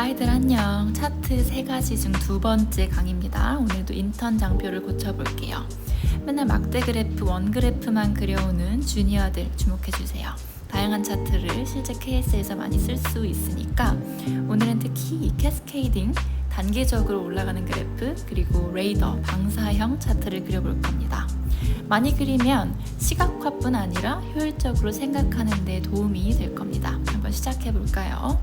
아이들 안녕. 차트 세 가지 중 두 번째 강의입니다. 오늘도 인턴 장표를 고쳐볼게요. 맨날 막대 그래프, 원 그래프만 그려오는 주니어들 주목해주세요. 다양한 차트를 실제 케이스에서 많이 쓸 수 있으니까 오늘은 특히 이 캐스케이딩 단계적으로 올라가는 그래프 그리고 레이더 방사형 차트를 그려볼 겁니다. 많이 그리면 시각화뿐 아니라 효율적으로 생각하는 데 도움이 될 겁니다. 한번 시작해 볼까요?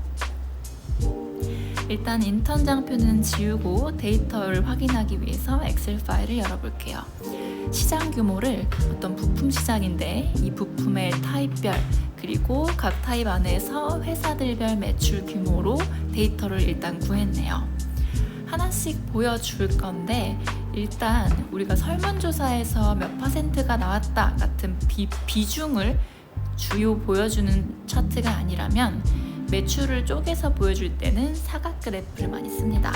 일단 인턴 장표는 지우고 데이터를 확인하기 위해서 엑셀 파일을 열어볼게요. 시장 규모를 어떤 부품 시장인데 이 부품의 타입별 그리고 각 타입 안에서 회사들별 매출 규모로 데이터를 일단 구했네요. 하나씩 보여줄 건데 일단 우리가 설문조사에서 몇 퍼센트가 나왔다 같은 비, 비중을 주요 보여주는 차트가 아니라면 매출을 쪼개서 보여줄 때는 사각 그래프를 많이 씁니다.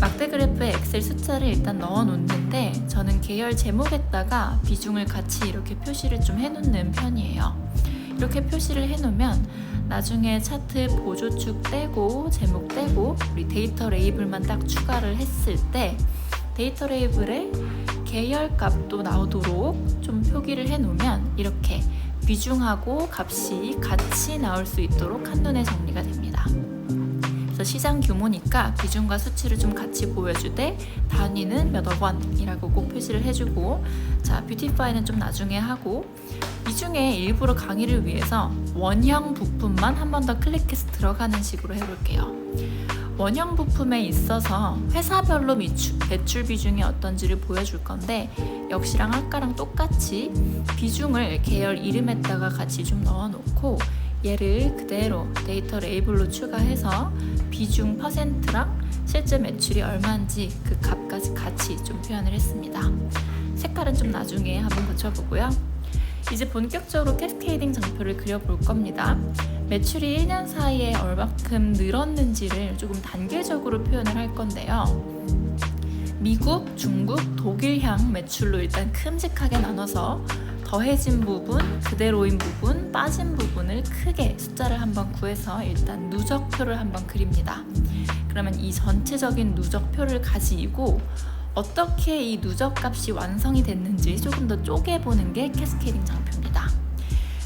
막대 그래프에 엑셀 숫자를 일단 넣어 놓는데 저는 계열 제목에다가 비중을 같이 이렇게 표시를 좀 해 놓는 편이에요. 이렇게 표시를 해 놓으면 나중에 차트 보조축 떼고 제목 떼고 우리 데이터 레이블만 딱 추가를 했을 때 데이터 레이블에 계열 값도 나오도록 좀 표기를 해 놓으면 이렇게 비중하고 값이 같이 나올 수 있도록 한눈에 정리가 됩니다. 그래서 시장 규모니까 비중과 수치를 좀 같이 보여주되 단위는 몇억 원이라고 꼭 표시를 해주고 자 뷰티파이는 좀 나중에 하고 이 중에 일부러 강의를 위해서 원형 부품만 한 번 더 클릭해서 들어가는 식으로 해볼게요. 원형 부품에 있어서 회사별로 미추, 매출 비중이 어떤지를 보여줄 건데 역시랑 아까랑 똑같이 비중을 계열 이름에다가 같이 좀 넣어놓고 얘를 그대로 데이터 레이블로 추가해서 비중 퍼센트랑 실제 매출이 얼마인지 그 값까지 같이 좀 표현을 했습니다. 색깔은 좀 나중에 한번 고쳐보고요. 이제 본격적으로 캐스케이딩 장표를 그려볼 겁니다. 매출이 1년 사이에 얼마큼 늘었는지를 조금 단계적으로 표현을 할 건데요. 미국, 중국, 독일향 매출로 일단 큼직하게 나눠서 더해진 부분, 그대로인 부분, 빠진 부분을 크게 숫자를 한번 구해서 일단 누적표를 한번 그립니다. 그러면 이 전체적인 누적표를 가지고 어떻게 이 누적 값이 완성이 됐는지 조금 더 쪼개보는 게 캐스케이딩 장표입니다.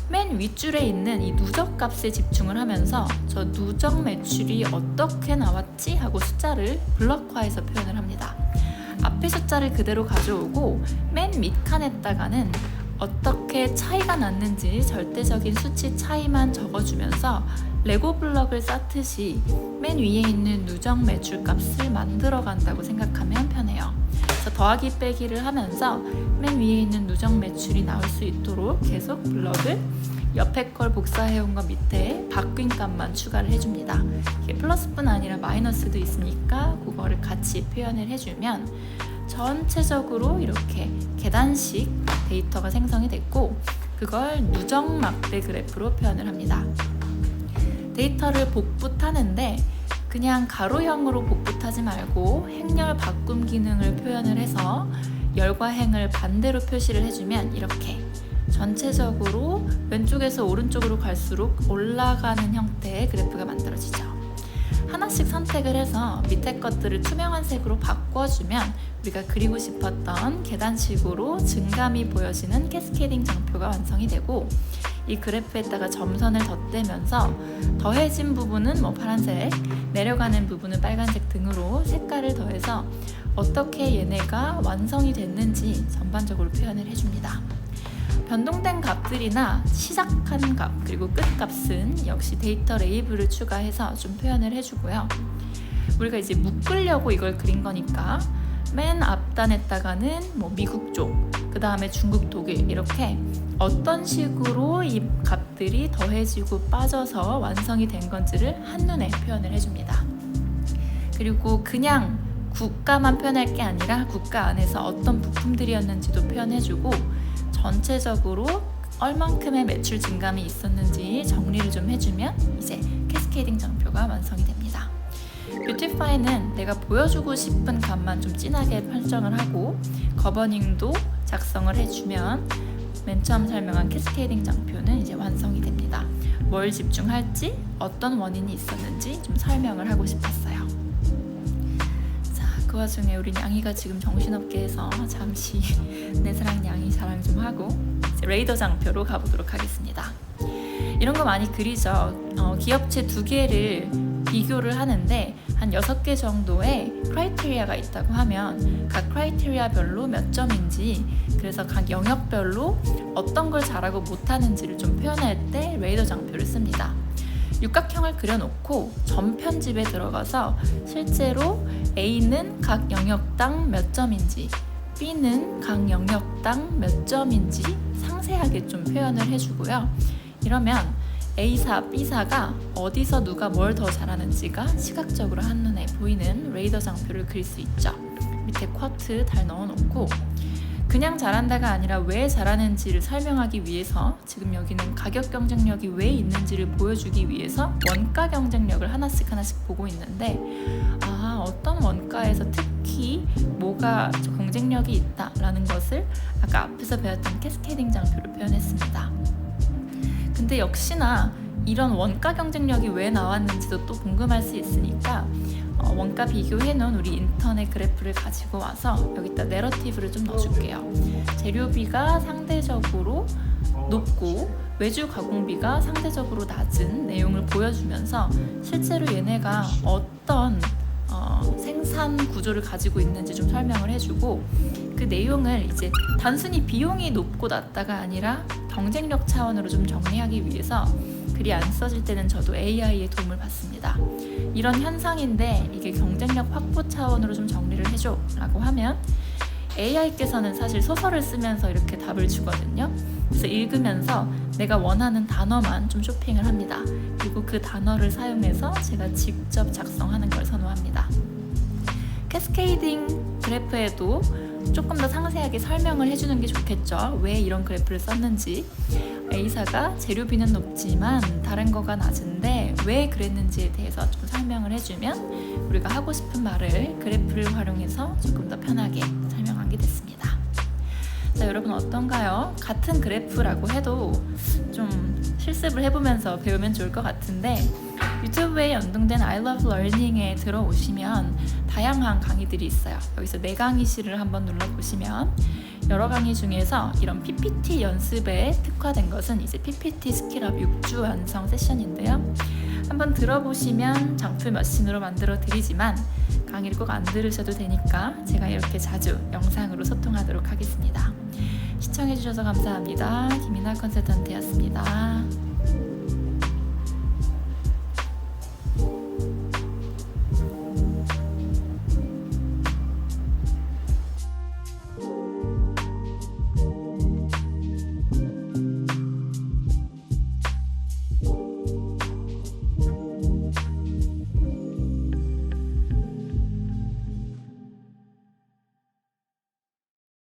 맨 윗줄에 있는 이 누적 값에 집중을 하면서 저 누적 매출이 어떻게 나왔지 하고 숫자를 블럭화해서 표현을 합니다. 앞에 숫자를 그대로 가져오고 맨 밑칸에다가는 어떻게 차이가 났는지 절대적인 수치 차이만 적어주면서 레고 블럭을 쌓듯이 맨 위에 있는 누적 매출 값을 만들어 간다고 생각하면 편해요. 그래서 더하기 빼기를 하면서 맨 위에 있는 누적 매출이 나올 수 있도록 계속 블럭을 옆에 걸 복사해온 거 밑에 바뀐 값만 추가를 해줍니다. 이게 플러스뿐 아니라 마이너스도 있으니까 그거를 같이 표현을 해주면 전체적으로 이렇게 계단식 데이터가 생성이 됐고 그걸 누적 막대 그래프로 표현을 합니다. 데이터를 복부 타는데 그냥 가로형으로 복부 타지 말고 행렬 바꿈 기능을 표현을 해서 열과 행을 반대로 표시를 해주면 이렇게 전체적으로 왼쪽에서 오른쪽으로 갈수록 올라가는 형태의 그래프가 만들어지죠. 하나씩 선택을 해서 밑에 것들을 투명한 색으로 바꿔주면 우리가 그리고 싶었던 계단식으로 증감이 보여지는 캐스케이딩 장표가 완성이 되고 이 그래프에다가 점선을 덧대면서 더해진 부분은 뭐 파란색, 내려가는 부분은 빨간색 등으로 색깔을 더해서 어떻게 얘네가 완성이 됐는지 전반적으로 표현을 해줍니다. 변동된 값들이나 시작한 값 그리고 끝 값은 역시 데이터 레이블을 추가해서 좀 표현을 해주고요. 우리가 이제 묶으려고 이걸 그린 거니까 맨 앞단에다가는 뭐 미국 쪽, 그 다음에 중국, 독일 이렇게 어떤 식으로 이 값들이 더해지고 빠져서 완성이 된 건지를 한눈에 표현을 해줍니다. 그리고 그냥 국가만 표현할 게 아니라 국가 안에서 어떤 부품들이었는지도 표현해주고 전체적으로 얼만큼의 매출 증감이 있었는지 정리를 좀 해주면 이제 캐스케이딩 장표가 완성이 됩니다. 뷰티파이는 내가 보여주고 싶은 값만 좀 진하게 설정을 하고 거버닝도 작성을 해주면 맨 처음 설명한 캐스케이딩 장표는 이제 완성이 됩니다. 뭘 집중할지 어떤 원인이 있었는지 좀 설명을 하고 싶었어요. 자, 그 와중에 우리 냥이가 지금 정신없게 해서 잠시 내 사랑 냥이 자랑 좀 하고 레이더 장표로 가보도록 하겠습니다. 이런 거 많이 그리죠. 어, 기업체 두 개를 비교를 하는데 한 여섯 개 정도의 크라이테리아가 있다고 하면 각 크라이테리아별로 몇 점인지 그래서 각 영역별로 어떤 걸 잘하고 못하는지를 좀 표현할 때 레이더 장표를 씁니다. 육각형을 그려놓고 점 편집에 들어가서 실제로 A는 각 영역당 몇 점인지 B는 각 영역당 몇 점인지 상세하게 좀 표현을 해주고요. 이러면 A사, B사가 어디서 누가 뭘 더 잘하는지가 시각적으로 한눈에 보이는 레이더 장표를 그릴 수 있죠. 밑에 쿼트 달 넣어놓고 그냥 잘한다가 아니라 왜 잘하는지를 설명하기 위해서 지금 여기는 가격 경쟁력이 왜 있는지를 보여주기 위해서 원가 경쟁력을 하나씩 하나씩 보고 있는데 아 어떤 원가에서 특히 뭐가 경쟁력이 있다라는 것을 아까 앞에서 배웠던 캐스케이딩 장표로 표현했습니다. 근데 역시나 이런 원가 경쟁력이 왜 나왔는지도 또 궁금할 수 있으니까 어, 원가 비교해 놓은 우리 인터넷 그래프를 가지고 와서 여기다 내러티브를 좀 넣어줄게요. 재료비가 상대적으로 높고 외주 가공비가 상대적으로 낮은 내용을 보여주면서 실제로 얘네가 어떤 어, 생산 구조를 가지고 있는지 좀 설명을 해주고 그 내용을 이제 단순히 비용이 높고 낮다가 아니라 경쟁력 차원으로 좀 정리하기 위해서 글이 안 써질 때는 저도 AI의 도움을 받습니다. 이런 현상인데 이게 경쟁력 확보 차원으로 좀 정리를 해줘 라고 하면 AI께서는 사실 소설을 쓰면서 이렇게 답을 주거든요. 그래서 읽으면서 내가 원하는 단어만 좀 쇼핑을 합니다. 그리고 그 단어를 사용해서 제가 직접 작성하는 걸 선호합니다. 캐스케이딩 그래프에도 조금 더 상세하게 설명을 해주는 게 좋겠죠. 왜 이런 그래프를 썼는지. A사가 재료비는 높지만 다른 거가 낮은데 왜 그랬는지에 대해서 좀 설명을 해주면 우리가 하고 싶은 말을 그래프를 활용해서 조금 더 편하게 설명하게 됐습니다. 자, 여러분 어떤가요? 같은 그래프라고 해도 좀 실습을 해보면서 배우면 좋을 것 같은데 유튜브에 연동된 I Love Learning에 들어오시면 다양한 강의들이 있어요. 여기서 내 강의실을 한번 눌러보시면 여러 강의 중에서 이런 PPT 연습에 특화된 것은 이제 PPT 스킬업 6주 완성 세션인데요. 한번 들어보시면 장표 머신으로 만들어 드리지만 강의를 꼭 안 들으셔도 되니까 제가 이렇게 자주 영상으로 소통하도록 하겠습니다. 시청해주셔서 감사합니다. 김이나 컨설턴트였습니다.